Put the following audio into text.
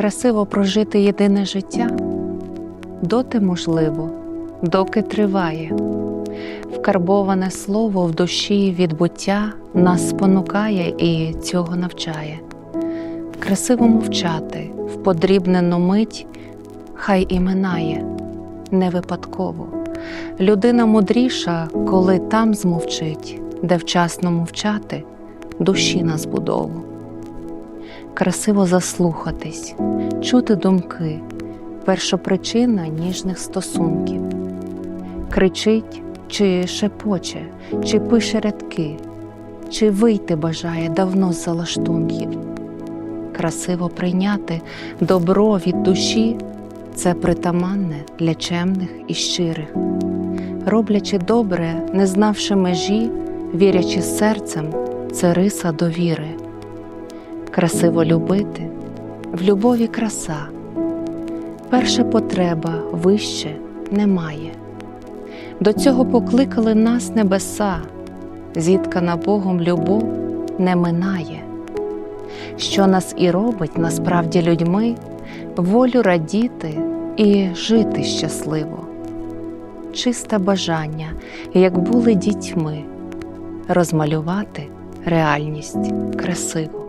красиво прожити єдине життя? Доти можливо, доки триває. Вкарбоване слово в душі від буття нас спонукає і цього навчає. Красиво мовчати, в подрібнену мить, хай і минає, не випадково. Людина мудріша, коли там змовчить, де вчасно мовчати, душі на збудову. Красиво заслухатись, чути думки, першопричина ніжних стосунків. Кричить чи шепоче, чи пише рядки, чи вийти бажає давно з залаштунків. Красиво прийняти добро від душі це притаманне для чемних і щирих. Роблячи добре, не знавши межі, вірячи серцем, це риса довіри. Красиво любити, в любові краса. Перша потреба вище немає. До цього покликали нас небеса, зіткана Богом любов не минає. Що нас і робить насправді людьми, волю радіти і жити щасливо. Чисте бажання, як були дітьми, розмалювати реальність красиво.